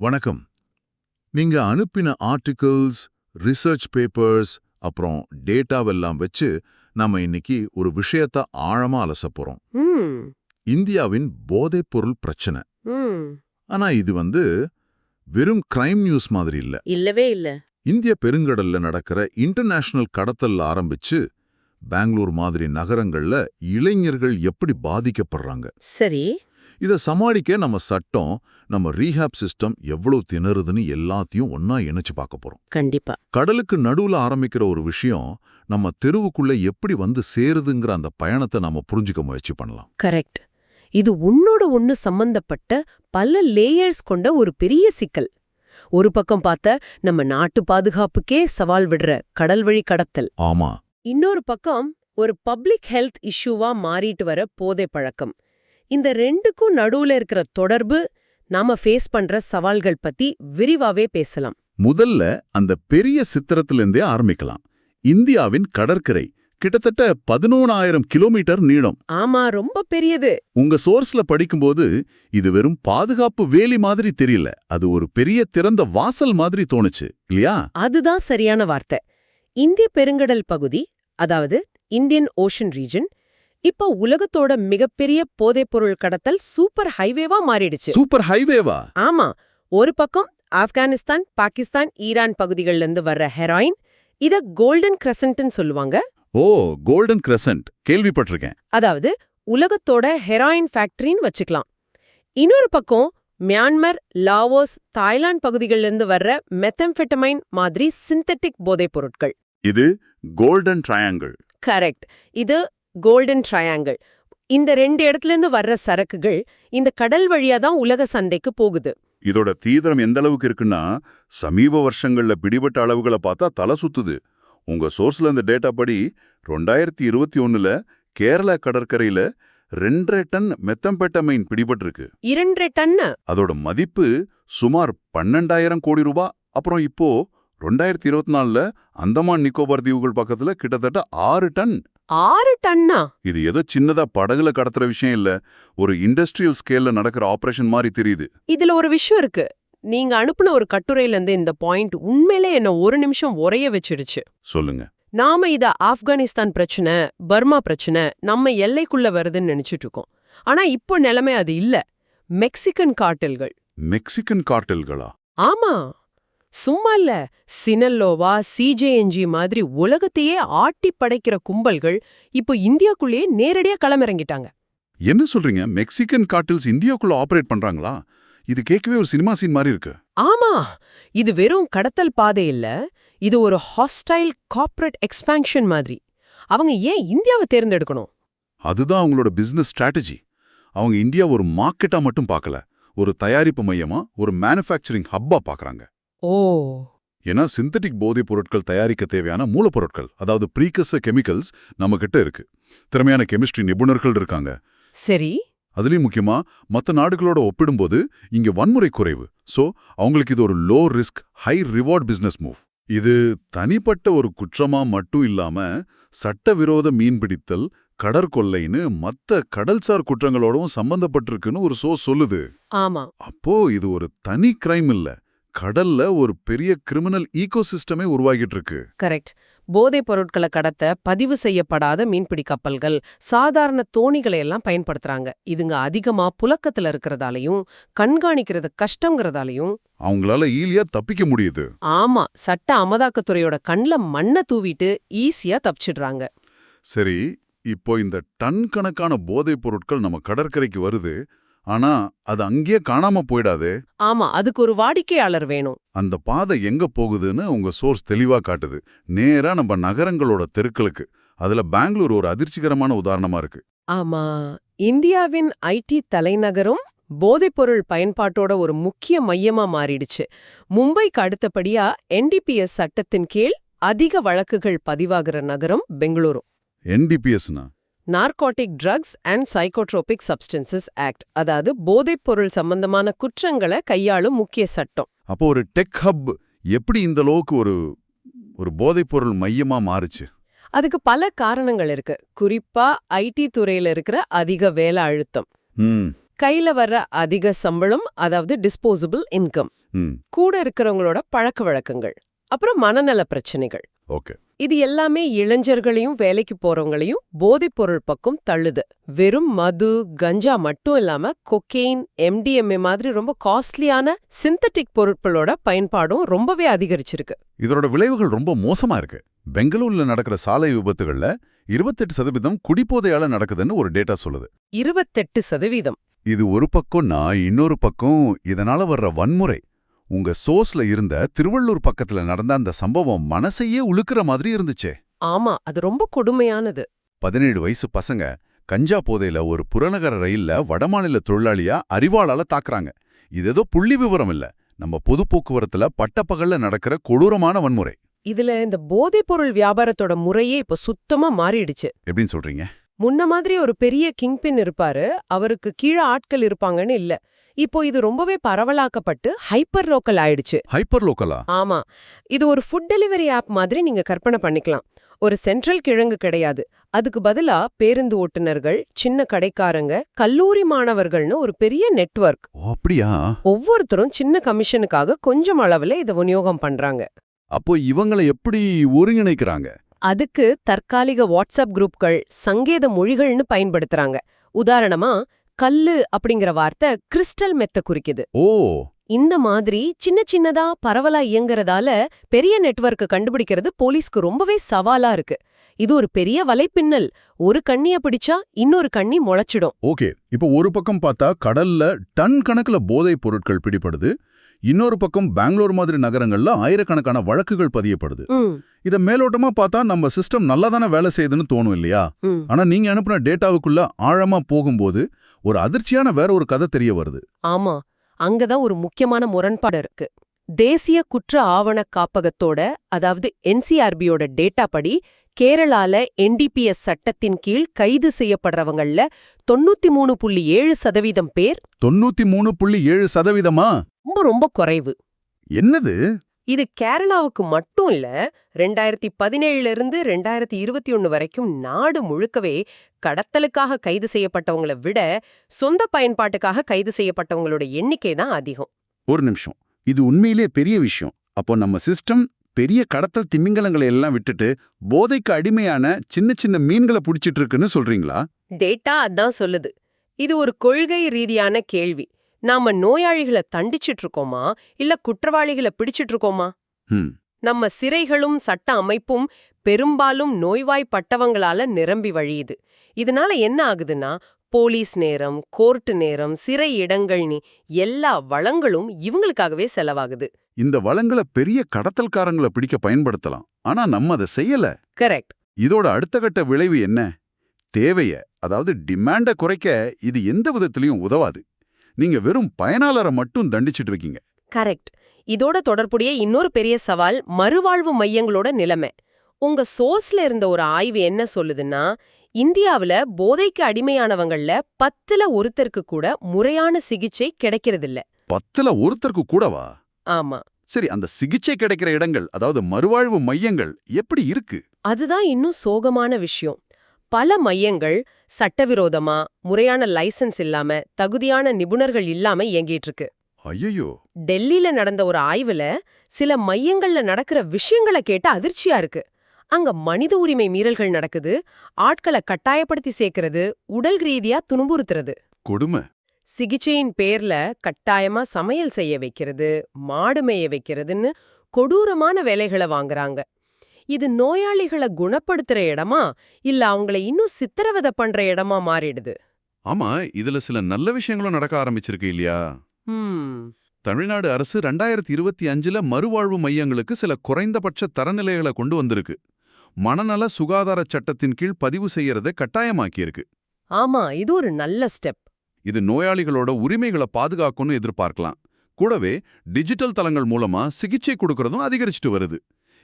வணக்கம். நீங்க அனுப்பின ஆர்டிகிள்ஸ் ரிசர்ச் பேப்பர்ஸ் அப்புறம் டேட்டாவெல்லாம் வச்சு நாம இன்னைக்கு ஒரு விஷயத்த ஆழமா அலசப் போறோம். இந்தியாவின் போதைப்பொருள் பிரச்சனை. ம். ஆனா இது வந்து வெறும் கிரைம் நியூஸ் மாதிரி இல்ல. இல்லவே இல்ல. இந்திய பெருங்கடல்ல நடக்கிற இன்டர்நேஷனல் கடத்தல்ல ஆரம்பிச்சு பெங்களூர் மாதிரி நகரங்கள்ல இளைஞர்கள் எப்படி பாதிக்கப்படுறாங்க? சரி. இத சமாளிக்க நம்ம சட்டம் நம்ம ரீஹாப் சிஸ்டம் எவ்வளவு திணறுதுன்னு எல்லாத்தையும் ஒன்னா இணைச்சு பார்க்க போறோம். கண்டிப்பா. கடலுக்கு நடுவுல ஆரம்பிக்கிற ஒரு விஷயம் நம்ம தெருவுக்குள்ள எப்படி வந்து சேருதுங்கிற அந்த பயணத்தை நாம புரிஞ்சுக்க முயற்சி பண்ணலாம். கரெக்ட். இது உன்னோட ஒண்ணு சம்பந்தப்பட்ட பல லேயர்ஸ் கொண்ட ஒரு பெரிய சிக்கல். ஒரு பக்கம் பார்த்த நம்ம நாட்டு பாதுகாப்புக்கே சவால் விடுற கடல்வழி கடத்தல். ஆமா. இன்னொரு பக்கம் ஒரு பப்ளிக் ஹெல்த் இஷ்யூவா மாறிட்டு வர போதை பழக்கம். இந்த ரெண்டுக்கும் நடுவுல இருக்கிற தொடர்பு நாம ஃபேஸ் பண்ற சவால்கள் பத்தி விரிவாவே பேசலாம். முதல்ல அந்த பெரிய சித்திரத்திலிருந்தே ஆரம்பிக்கலாம். இந்தியாவின் கடற்கரை கிட்டத்தட்ட பதினோணாயிரம் கிலோமீட்டர் நீளம். ஆமா ரொம்ப பெரியது. உங்க சோர்ஸ்ல படிக்கும்போது இது வெறும் பாதுகாப்பு வேலி மாதிரி தெரியல. அது ஒரு பெரிய திறந்த வாசல் மாதிரி தோணுச்சு இல்லையா? அதுதான் சரியான வார்த்தை. இந்திய பெருங்கடல் பகுதி அதாவது இந்தியன் ஓஷன் ரீஜன் இப்ப உலகத்தோட மிகப்பெரிய போதைப்பொருள் கடத்தல் சூப்பர் ஹைவேவா மாறிடுச்சு. சூப்பர் ஹைவேவா ஆமா. ஒரு பக்கம் ஆப்கானிஸ்தான் பாகிஸ்தான் ஈரான் பகுதிகள்ல இருந்து வர்ற ஹெராயின் இத கோல்டன் கிரசன்ட்னு சொல்லுவாங்க. ஓ கோல்டன் கிரசன்ட் கேள்விப்பட்டிருக்கேன். அதாவது உலகத்தோட ஹெராயின் ஃபேக்டரின்னு வச்சுக்கலாம். இன்னொரு பக்கம் மியான்மர் லாவோஸ் தாய்லாந்து பகுதிகள்ல இருந்து வர்ற மெத்தம்பெட்டமைன் மாதிரி சிந்தட்டிக் போதைப் பொருட்கள். இது கோல்டன் ட்ரையாங்கிள் கரெக்ட் இது கோல்டன் ட்ரையாங்கிள். இந்த ரெண்டு இடத்துல இருந்து வர்ற சரக்குகள் இந்த கடல் வழியா தான் உலக சந்தைக்கு போகுது. இதோட தீவிரம் எந்த அளவுக்கு இருக்குன்னா சமீப வருஷங்கள்ல பிடிபட்ட அளவுகளை பார்த்தா தலை சுத்துது. உங்க சோர்ஸ்ல இந்த டேட்டா படி ரெண்டாயிரத்தி இருபத்தி ஒண்ணுல கேரளா கடற்கரையில ரெண்டரை டன் மெத்தம்பெட்டமைன் பிடிபட்டிருக்கு. இரண்டரை டன்னு? அதோட மதிப்பு சுமார் பன்னெண்டாயிரம் கோடி ரூபாய் அப்புறம் இப்போ ரெண்டாயிரத்தி இருபத்தி நாலுல அந்தமான் நிக்கோபார் தீவுகள் பக்கத்துல கிட்டத்தட்ட ஆறு டன் ஆறு டன்னா? இது ஏதோ சின்னதா படகுல கடத்துற விஷயம் இல்ல. ஒரு இண்டஸ்ட்ரியல் ஸ்கேல்ல நடக்கிற ஆபரேஷன் மாதிரி தெரியுது. இதுல ஒரு விஷயம் இருக்கு. நீங்க அனுப்புன ஒரு கட்டுரையில இருந்து இந்த பாயிண்ட் உண்மையிலே என்ன ஒரு நிமிஷம் உரைய வச்சிடுச்சு. சொல்லுங்க. நாம இத ஆப்கானிஸ்தான் பிரச்சனை பர்மா பிரச்சனை நம்ம எல்லைக்குள்ள வருதுன்னு நினைச்சிட்டு இருக்கோம். ஆனா இப்போ நிலைமை அது இல்ல. மெக்சிகன் கார்ட்டல்கள் மெக்சிகன் கார்டெல்களா ஆமா. சும்மா இல்ல சினல்லோவா சிஜேஎன்ஜி மாதிரி உலகத்தையே ஆட்டி படைக்கிற கும்பல்கள் இப்போ இந்தியாக்குள்ளேயே நேரடியா களமிறங்கிட்டாங்க. என்ன சொல்றீங்க? மெக்சிகன் கார்டெல்ஸ் இந்தியாக்குள்ள ஆபரேட் பண்றாங்களா? இது கேட்கவே ஒரு சினிமா சீன் மாதிரி இருக்கு. ஆமா! இது வெறும் கடத்தல் பாதை இல்ல. இது ஒரு ஹாஸ்டைல் கார்ப்பரேட் எக்ஸ்பான்ஷன் மாதிரி. அவங்க ஏன் இந்தியாவை தேர்ந்தெடுக்கணும்? அதுதான் அவங்களோட பிசினஸ் ஸ்ட்ராட்டஜி. அவங்க இந்தியா ஒரு மார்க்கெட்டா மட்டும் பார்க்கல. ஒரு தயாரிப்பு மையமா ஒரு மேனுஃபேக்சரிங் ஹப்பா பார்க்கறாங்க. ஓ. ஏன்னா சிந்தட்டிக் போதைப் பொருட்கள் தயாரிக்க தேவையான மூலப்பொருட்கள் அதாவது ப்ரீகஸ கெமிக்கல்ஸ் நம்ம கிட்ட இருக்கு. திறமையான கெமிஸ்ட்ரி நிபுணர்கள் இருக்காங்க. சரி. அதுலயும் முக்கியமா மத்த நாடுகளோட ஒப்பிடும்போது இங்க வன்முறை குறைவு. சோ அவங்களுக்கு இது ஒரு low risk high reward business move இது தனிப்பட்ட ஒரு குற்றமா மட்டும் இல்லாம சட்டவிரோத மீன்பிடித்தல் கடற்கொள்ளைன்னு மத்த கடல்சார் குற்றங்களோடவும் சம்பந்தப்பட்டிருக்குன்னு ஒரு சோ சொல்லுது. ஆமா. அப்போ இது ஒரு தனி கிரைம் இல்ல. கடல்ல ஒரு பெரிய கிரிமினல் ஈகோசிஸ்டமே உருவாகிட்டு இருக்கு கரெக்ட் போதைப் பொருட்களை கடத்த பதிவு செய்யப்படாத மீன்பிடி கப்பல்கள் சாதாரண தோணிகளை எல்லாம் பயன்படுத்துறாங்க. இதுங்க அதிகமா புழக்கத்துல இருக்கிறதாலையும் கண்காணிக்கிறது கஷ்டங்கிறதாலையும் அவங்களால ஈலியா தப்பிக்க முடியுது. ஆமா சட்ட அமதாக்கத்துறையோட கண்ல மண்ணை தூவிட்டு ஈஸியா தப்பிச்சிடுறாங்க. சரி இப்போ இந்த டன் கணக்கான போதைப் பொருட்கள் நம்ம கடற்கரைக்கு வருது. ஆனா அது அங்கேயே காணாம போயிடாதே. ஆமா அதுக்கு ஒரு வாடிக்கையாளர் வேணும். அந்த பாதை எங்க போகுதுன்னு உங்க சோர்ஸ் தெளிவா காட்டுது. நேரா நம்ம நகரங்களோட தெருக்களுக்கு. அதுல பெங்களூர் ஒரு அதிர்ச்சிகரமான உதாரணமா இருக்கு. ஆமா இந்தியாவின் ஐடி தலைநகரும் போதைப்பொருள் பயன்பாட்டோட ஒரு முக்கிய மையமா மாறிடுச்சு. மும்பைக்கு அடுத்தபடியா என்டிபிஎஸ் சட்டத்தின் கீழ் அதிக வழக்குகள் பதிவாகிற நகரம் Bengaluru என்டிபிஎஸ்னா narcotic drugs and psychotropic substances act அதாவது போதைப்பொருள் சம்பந்தமான குற்றங்களை கையாளும் முக்கிய சட்டம். அப்போ ஒரு டெக் ஹப் எப்படி இந்த அளவுக்கு ஒரு ஒரு போதைப்பொருள் மையமா மாறுச்சு? அதுக்கு பல காரணங்கள் இருக்கு. குறிப்பா ஐடி துறையில இருக்கிற அதிக வேலை அழுத்தம். ம். கையில வர்ற அதிக சம்பளம் அதாவது டிஸ்போசபிள் இன்கம் கூட இருக்கிறவங்களோட பழக்க வழக்கங்கள். அப்புறம் மனநல பிரச்சனைகள். ஓகே. இது எல்லாமே இளைஞர்களையும் வேலைக்கு போறவங்களையும் போதைப் பொருள் பக்கம் தள்ளுது. வெறும் மது கஞ்சா மட்டும் இல்லாம கொக்கெயின் எம்டிஎம்ஏ மாதிரி ரொம்ப காஸ்ட்லியான சிந்தட்டிக் பொருட்களோட பயன்பாடும் ரொம்பவே அதிகரிச்சிருக்கு. இதோட விளைவுகள் ரொம்ப மோசமா இருக்கு. பெங்களூர்ல நடக்கிற சாலை விபத்துகள்ல இருபத்தெட்டு சதவீதம் குடிபோதையால நடக்குதுன்னு ஒரு டேட்டா சொல்லுது. இருபத்தெட்டு சதவீதம். இது ஒரு பக்கம்னா இன்னொரு பக்கம் இதனால வர்ற வன்முறை. உங்க சோர்ஸ்ல இருந்த திருவள்ளூர் பக்கத்துல நடந்த அந்த சம்பவம் மனசையே உழுக்கிற மாதிரி இருந்துச்சே. ஆமா அது ரொம்ப கொடுமையானது. பதினேழு வயசு பசங்க கஞ்சா போதையில ஒரு புறநகர ரயில்ல வடமாநில தொழிலாளியா அறிவாளால தாக்குறாங்க. இது ஏதோ புள்ளி விவரம் இல்ல. நம்ம பொது போக்குவரத்துல பட்டப்பகல்ல நடக்கிற கொடூரமான வன்முறை. இதுல இந்த போதைப் பொருள் வியாபாரத்தோட முறையே இப்ப சுத்தமா மாறிடுச்சு. எப்படின்னு சொல்றீங்க? முன்ன மாதிரி ஒரு பெரிய கிங்பின் இருப்பாரு. அவருக்கு கீழே ஆட்கள் இருப்பாங்கன்னு இல்ல. இப்போ இது ரொம்பவே பரவலாக்கப்பட்டு ஹைப்பர் லோக்கல் ஆயிடுச்சு. ஹைப்பர் லோக்கலா? ஆமா. இது ஒரு ஃபுட் டெலிவரி ஆப் மாதிரி நீங்க கற்பனை பண்ணிக்கலாம். ஒரு சென்ட்ரல் கிழங்கு கிடையாது. அதுக்கு பதிலா பேருந்து ஓட்டுநர்கள் சின்ன கடைக்காரங்க கல்லூரி மாணவர்கள்னு ஒரு பெரிய நெட்வொர்க். அப்படியா? ஒவ்வொருத்தரும் சின்ன கமிஷனுக்காக கொஞ்சம் அளவுல இத விநியோகம் பண்றாங்க. அப்போ இவங்களை எப்படி ஒருங்கிணைக்கிறாங்க? அதுக்கு தற்காலிக வாட்ஸ்அப் குரூப்கள் சங்கேத மொழிகள்னு பயன்படுத்துறாங்க. உதாரணமா கல்லு அப்படிங்கிற வார்த்தை கிறிஸ்டல் மெத்த குறிக்குது. ஓ! இந்த மாதிரி சின்ன சின்னதா பரவலா இயங்குறதால பெரிய நெட்வொர்க்க கண்டுபிடிக்கிறது போலீஸ்க்கு ரொம்பவே சவாலா இருக்கு. இது ஒரு பெரிய வலைப்பின்னல். ஒரு கண்ணிய பிடிச்சா இன்னொரு கண்ணி முளைச்சிடும். ஓகே இப்போ ஒரு பக்கம் பார்த்தா கடல்ல டன் கணக்குல போதைப் பொருட்கள் பிடிபடுது. இன்னொரு பக்கம் பெங்களூர் மாதிரி நகரங்கள்ல ஆயிரக்கணக்கான வழக்குகள் பதியப்படுது. இத மேலோட்டமா பார்த்தா நம்ம சிஸ்டம் நல்லா தானே வேலை செய்யுதுன்னு தோணும் இல்லையா. ஆனா நீங்க அனுப்புன டேட்டாவுக்குள்ள ஆழமா போகும்போது ஒரு அதிர்ச்சியான வேற ஒரு கதை தெரிய வருது. ஆமா அங்கதான் ஒரு முக்கியமான முரண்பாடு இருக்கு. தேசிய குற்ற ஆவண காப்பகத்தோட அதாவது என்சிஆர்பியோட டேட்டா படி கேரளால என்டிபிஎஸ் சட்டத்தின் கீழ் கைது செய்யப்படுறவங்கள்ல தொண்ணூத்தி மூணு புள்ளி ஏழு சதவீதம் பேர் தொண்ணூத்தி மூணு புள்ளி ஏழு சதவீதமா? ரொம்ப ரொம்ப குறைவு. என்னது? இது கேரளாவுக்கு மட்டும் இல்ல ரெண்டாயிரத்தி பதினேழுல இருந்து ரெண்டாயிரத்தி இருபத்தி ஒன்னு வரைக்கும் நாடு முழுக்கவே கடத்தலுக்காக கைது செய்யப்பட்டவங்கள விட சொந்த பயன்பாட்டுக்காக கைது செய்யப்பட்டவங்களோட எண்ணிக்கை தான் அதிகம். ஒரு நிமிஷம். இது உண்மையிலே பெரிய விஷயம். அப்போ நம்ம சிஸ்டம் பெரிய கடத்தல் திமிங்கலங்களை எல்லாம் விட்டுட்டு போதைக்கு அடிமையான சின்ன சின்ன மீன்களை புடிச்சிட்டு இருக்குன்னு சொல்றீங்களா? டேட்டா அதான் சொல்லுது. இது ஒரு கொள்கை ரீதியான கேள்வி. நாம நோயாளிகளை தண்டிச்சிட்டு இருக்கோமா இல்ல குற்றவாளிகளை பிடிச்சிட்டு இருக்கோமா நம்ம சிறைகளும் சட்ட அமைப்பும் பெரும்பாலும் நோய்வாய்ப்பட்டவங்களால நிரம்பி வழியுது. இதனால என்ன ஆகுதுன்னா போலீஸ் நேரம் கோர்ட்டு நேரம் சிறை இடங்கள்னு எல்லா வளங்களும் இவங்களுக்காகவே செலவாகுது. இந்த வளங்களை பெரிய கடத்தல்காரங்களை பிடிக்க பயன்படுத்தலாம். ஆனா நம்ம அதை செய்யல. கரெக்ட். இதோட அடுத்த கட்ட விளைவு என்ன? தேவைய அதாவது டிமாண்ட குறைக்க இது எந்த விதத்திலையும் உதவாது. நீங்க வெறும் பயனாளரை மட்டும் தண்டிச்சிட்டு இருக்கீங்க. கரெக்ட். இதோட தொடர்புடைய இன்னொரு பெரிய சவால் மறுவாழ்வு மையங்களோட நிலைமை. உங்க சோர்ஸ்ல இருந்த ஒரு ஆய்வு என்ன சொல்லுதுன்னா இந்தியாவுல போதைக்கு அடிமையானவங்கள்ல பத்துல ஒருத்தருக்கு கூட முறையான சிகிச்சை கிடைக்கிறதில்ல. பத்துல ஒருத்தருக்கு கூடவா? ஆமா. சரி அந்த சிகிச்சை கிடைக்கிற இடங்கள் அதாவது மறுவாழ்வு மையங்கள் எப்படி இருக்கு? அதுதான் இன்னும் சோகமான விஷயம். பல மையங்கள் சட்டவிரோதமா முறையான லைசென்ஸ் இல்லாம தகுதியான நிபுணர்கள் இல்லாம இயங்கிட்டு இருக்கு ஐயோ டெல்லியில நடந்த ஒரு ஆய்வுல சில மையங்கள்ல நடக்கிற விஷயங்களை கேட்டு அதிர்ச்சியா இருக்கு. அங்க மனித உரிமை மீறல்கள் நடக்குது ஆட்களை கட்டாயப்படுத்தி சேர்க்கறது உடல் ரீதியா துன்புறுத்துறது. கொடுமை. சிகிச்சையின் பேர்ல கட்டாயமா சமையல் செய்ய வைக்கிறது மாடு மேய வைக்கிறதுன்னு கொடூரமான வேலைகளை வாங்குறாங்க. இது நோயாளிகளை குணப்படுத்துற இடமா இல்ல அவங்கள இன்னும் சித்திரவதை பண்ற இடமா மாறிடுது? ஆமா இதுல சில நல்ல விஷயங்களும் நடக்க ஆரம்பிச்சிருக்கு இல்லையா? தமிழ்நாடு அரசு ரெண்டாயிரத்தி இருபத்தி அஞ்சுல மறுவாழ்வு மையங்களுக்கு சில குறைந்தபட்ச தரநிலைகளை கொண்டு வந்திருக்கு. மனநல சுகாதார சட்டத்தின் கீழ் பதிவு செய்யறதை கட்டாயமாக்கியிருக்கு. ஆமா இது ஒரு நல்ல ஸ்டெப். இது நோயாளிகளோட உரிமைகளை பாதுகாக்கும்னு எதிர்பார்க்கலாம். கூடவே டிஜிட்டல் தளங்கள் மூலமா சிகிச்சை கொடுக்கறதும் அதிகரிச்சுட்டு வருது.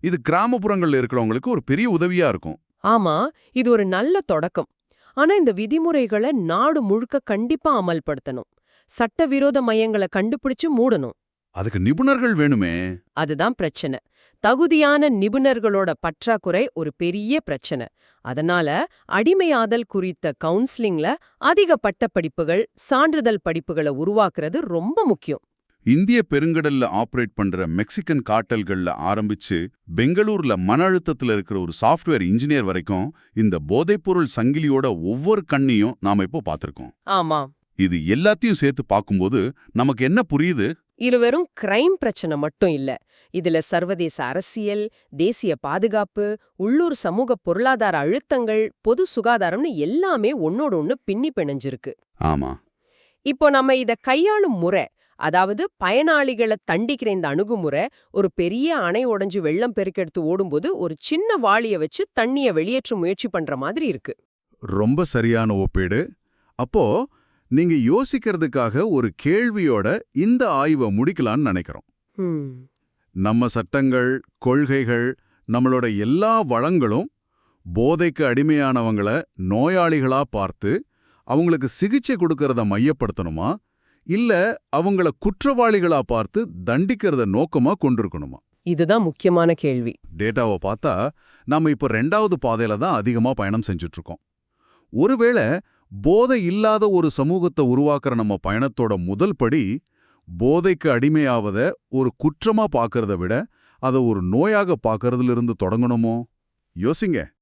இது கிராமப்புறங்கள்ல இருக்கிறவங்களுக்கு ஒரு பெரிய உதவியா இருக்கும். ஆமா இது ஒரு நல்ல தொடக்கம். ஆனா இந்த விதிமுறைகளை நாடு முழுக்க கண்டிப்பா அமல்படுத்தணும். சட்டவிரோத மையங்களை கண்டுபிடிச்சு மூடணும். அதுக்கு நிபுணர்கள் வேணுமே. அதுதான் பிரச்சனை. தகுதியான நிபுணர்களோட பற்றாக்குறை ஒரு பெரிய பிரச்சனை. அதனால அடிமையாதல் குறித்த கவுன்சிலிங்ல அதிக பட்டப்படிப்புகள் சான்றிதழ் படிப்புகளை உருவாக்குறது ரொம்ப முக்கியம். இந்திய பெருங்கடல்ல ஆபரேட் பண்ற மெக்சிகன் காட்டல்கள்ல ஆரம்பிச்சு பெங்களூர்ல மன அழுத்தத்துல இருக்கிற ஒரு சாஃப்ட்வேர் இன்ஜினியர் வரைக்கும் இந்த போதைப்பொருள் சங்கிலியோட ஒவ்வொரு கண்ணையும் நாம இப்போ பார்த்திருக்கோம். ஆமா இது எல்லாத்தையும் சேர்த்து பார்க்கும்போது நமக்கு என்ன புரியுது? இது வெறும் கிரைம் பிரச்சனை மட்டும் இல்ல. இதுல சர்வதேச அரசியல் தேசிய பாதுகாப்பு உள்ளூர் சமூக பொருளாதார அழுத்தங்கள் பொது சுகாதாரம்னு எல்லாமே ஒன்னோட ஒண்ணு பின்னி பிணைஞ்சிருக்கு. ஆமா. இப்போ நம்ம இத கையாளும் முறை அதாவது பயனாளிகளை தண்டிக்கிற இந்த அணுகுமுறை ஒரு பெரிய அணை உடைஞ்சு வெள்ளம் பெருக்கெடுத்து ஓடும்போது ஒரு சின்ன வாளிய வச்சு தண்ணிய வெளியேற்ற முயற்சி பண்ற மாதிரி இருக்கு. ரொம்ப சரியான ஒப்பீடு. அப்போ நீங்க யோசிக்கிறதுக்காக ஒரு கேள்வியோட இந்த ஆய்வை முடிக்கலாம்னு நினைக்கிறோம். நம்ம சட்டங்கள் கொள்கைகள் நம்மளோட எல்லா வளங்களும் போதைக்கு அடிமையானவங்கள நோயாளிகளா பார்த்து அவங்களுக்கு சிகிச்சை கொடுக்கறத மையப்படுத்தணுமா? இல்ல அவங்கள குற்றவாளிகளா பார்த்து தண்டிக்கிறத நோக்கமா கொண்டிருக்கணுமா? இதுதான் முக்கியமான கேள்வி. டேட்டாவை பார்த்தா நாம இப்ப ரெண்டாவது பாதையில தான் அதிகமா பயணம் செஞ்சுட்டு இருக்கோம். ஒருவேளை போதை இல்லாத ஒரு சமூகத்தை உருவாக்குற நம்ம பயணத்தோட முதல் படி போதைக்கு அடிமையாவத ஒரு குற்றமா பார்க்கறத விட அதை ஒரு நோயாக பார்க்கறதுல இருந்து தொடங்கணுமோ? யோசிங்க.